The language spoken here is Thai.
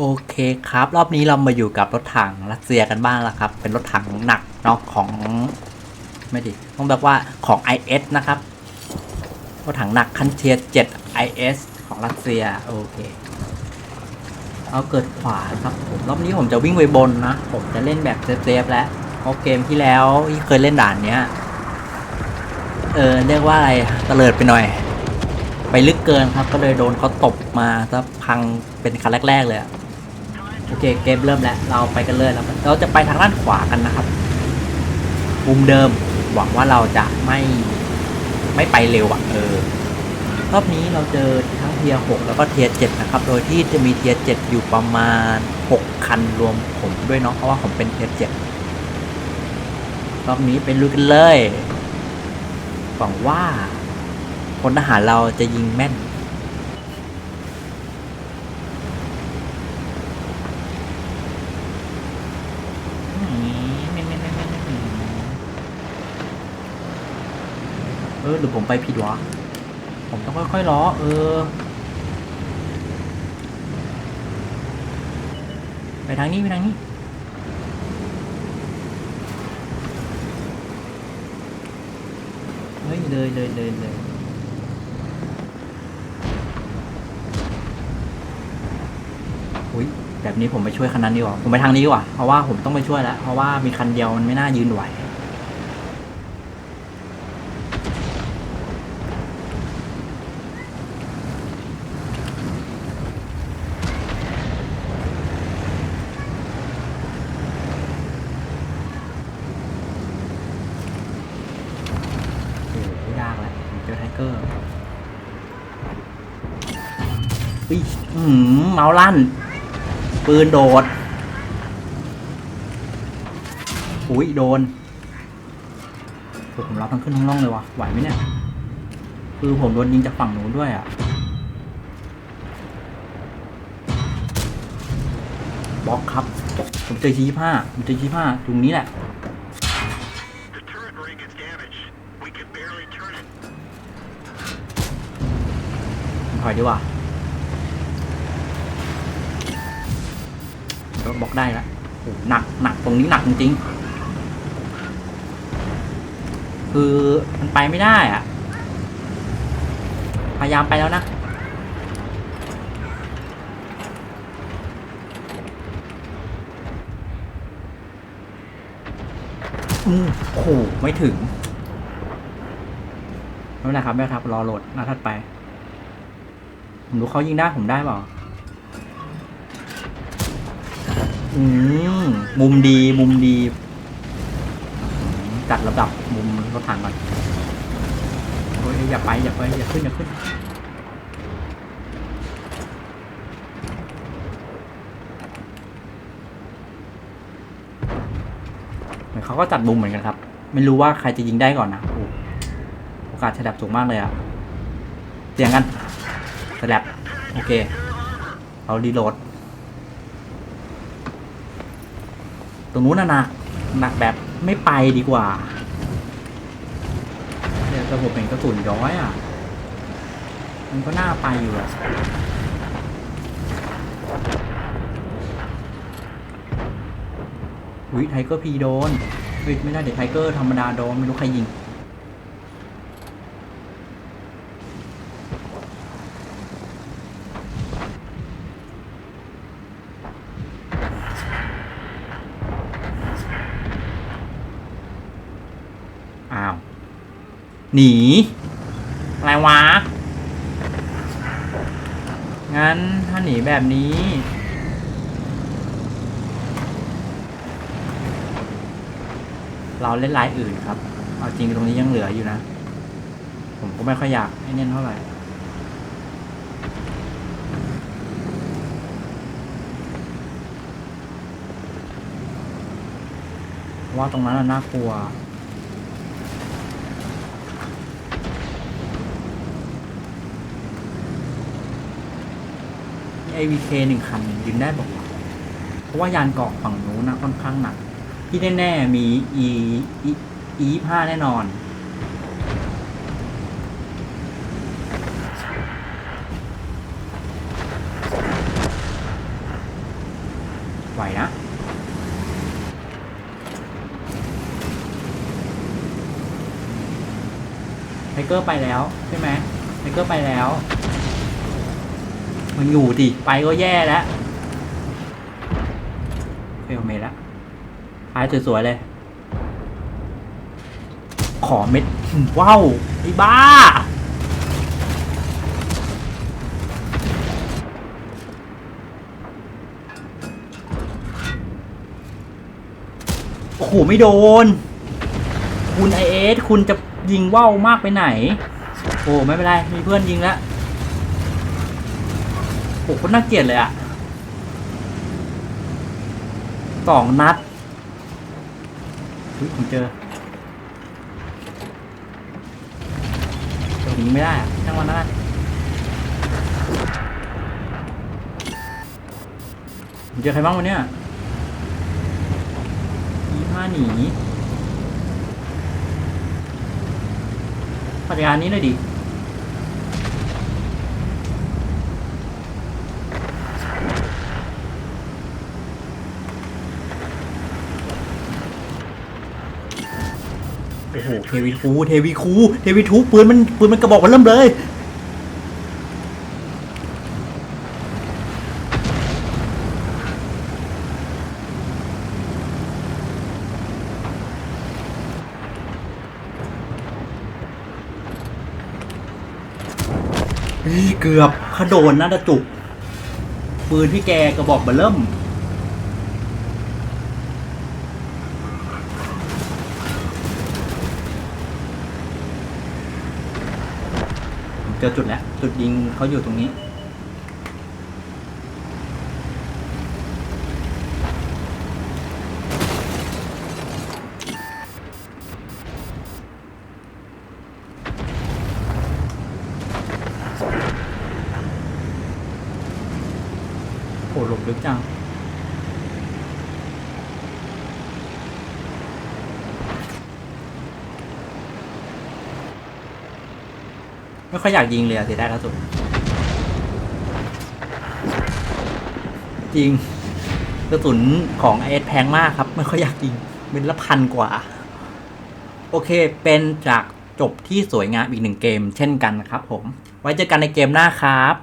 โอเคครับ รอบนี้เรามาอยู่กับรถถังรัสเซียกันบ้างแล้วครับ เป็นรถถังหนักเนาะของไม่ดิต้องแบบว่าของ IS นะครับ รถถังหนักคันเทีย7 IS ของรัสเซียโอเค เอาเกิดขวาครับผมรอบนี้ผมจะวิ่งไปบนนะ ผมจะเล่นแบบเซฟๆแล้วเพราะเกมที่แล้วที่เคยเล่นด่านเนี้ยเออเรียกว่าอะไรตะเลิดไปหน่อย ไปลึกเกินครับก็เลยโดนเขาตบมาซะพังเป็นคันแรก ๆ เลยอะ โอเคเกมเริ่มแล้ว เราไปกันเลยแล้วเราจะไปทางด้านขวากันนะครับมุมเดิมหวังว่าเราจะไม่ไม่ไปเร็วอะเออรอบนี้เราเจอทั้งเทียร์6แล้วก็เทียร์7นะครับ โดยที่จะมีเทียร์7อยู่ประมาณ6คันรวมผมด้วยเนาะเพราะว่าผมเป็นเทียร์7รอบนี้ไปลุยกันเลยหวังว่าพลทหารเราจะยิงแม่น เออหรือผมไปผิดวะ ผมต้องค่อยๆล้อเออ ไปทางนี้ ไปทางนี้ เฮ้ย เลยเลยเลยเลยอุ้ยแบบนี้ผมไปช่วยคันนั้นดีกว่า ผมไปทางนี้ดีกว่า เพราะว่าผมต้องไปช่วยแล้ว เพราะว่ามีคันเดียวมันไม่น่ายืนไหว โอ้โหยากแหละผมเจอไทเกอร์ อุ้ยอื้อหือเมาลั่น ปืนโดด อุ้ยโดนโอ้ผมรับทั้งขึ้นทั้งล่องเลยวะไหวไหมเนี่ย คือผมโดนยิงจากฝั่งนู้นด้วยอะบล็อกครับ ผมเจอชี้ผ้าผมเจอชี้ผ้าตรงนี้แหละ The turret ring is damaged. We can barely turn it. ถอยดีกว่า โดนบล็อกได้แล้วหนักหนักตรงนี้หนักจริงๆคือมันไปไม่ได้อะพยายามไปแล้วนะอืมโหไม่ถึงไม่เป็นไรครับไม่ครับ รอโหลดหน้าถัดไป ผมรู้เขายิงได้ผมได้เปล่า อืมมุมดีมุมดี จัดระดับมุมรถถังก่อนโอ้ยอย่าไปอย่าไปอย่าขึ้นอย่าขึ้นเหมือนเขาก็จัดมุมเหมือนกันครับ ไม่รู้ว่าใครจะยิงได้ก่อนนะโอกาสฉลับสูงมากเลยอะเสียงกันฉลับโอเค เรารีโหลด รงนู้นน่ะหนักหนักแบบไม่ไปดีกว่าเนี่ยวระบบเป็นกระสุนย้อยอะ มันก็น่าไปอยู่อะวิไทเกอร์พีโดนวิไม่ได้เดี๋ยวไทเกอร์ธรรมดาโดนไม่รู้ใครยิง อ้าว หนี อะไรวะ งั้นถ้าหนีแบบนี้ เราเล่นลายอื่นครับ เอาจริงตรงนี้ยังเหลืออยู่นะ ผมก็ไม่ค่อยอยากให้เน้นเท่าไหร่ว่าตรงนั้นน่ากลัว AVK หนึ่งคันยิงได้บอกว่าเพราะว่ายานเกาะฝั่งนู้นนะค่อนข้างหนัก ที่แน่ ๆ มี E E E ห้าแน่นอน ไหวนะไทเกอร์ไปแล้ว ใช่ไหมไทเกอร์ไปแล้ว มันอยู่ดิ ไปก็แย่แล้วเฟลเมแล้วท้ายสวยๆเลย ขอเม็ดว้าวไอ้บ้า โอ้โห ไม่โดน คุณไอเอสคุณจะยิงว่าวมากไปไหน โอ้ ไม่เป็นไร มีเพื่อนยิงแล้ว โอ้คนน่าเกลียดเลยอะสองนัดเฮ้ยผมเจอเดี๋ยวยิงไม่ได้อะช่างวันนั้นอะผมเจอใครบ้างวันเนี้ยยี่ห้าหนีปฏิการนี้เลยดิ โอ้โห เทวีคูเทวีคูเทวีทูปืนมันปืนมันกระบอกมันเริ่มเลยเกือบขโดนนะตะจุกปืนพี่แกกระบอกมันเริ่ม เจอจุดแล้ว จุดยิงเขาอยู่ตรงนี้ โหหลบลึกจัง ไม่ค่อยอยากยิงเลยอะเสียดายกระสุนจริงกระสุนของไอเอสแพงมากครับ ไม่ค่อยอยากยิงเป็นละพันกว่า โอเคเป็นจากจบที่สวยงามอีกหนึ่งเกมเช่นกันครับผม ไว้เจอกันในเกมหน้าครับ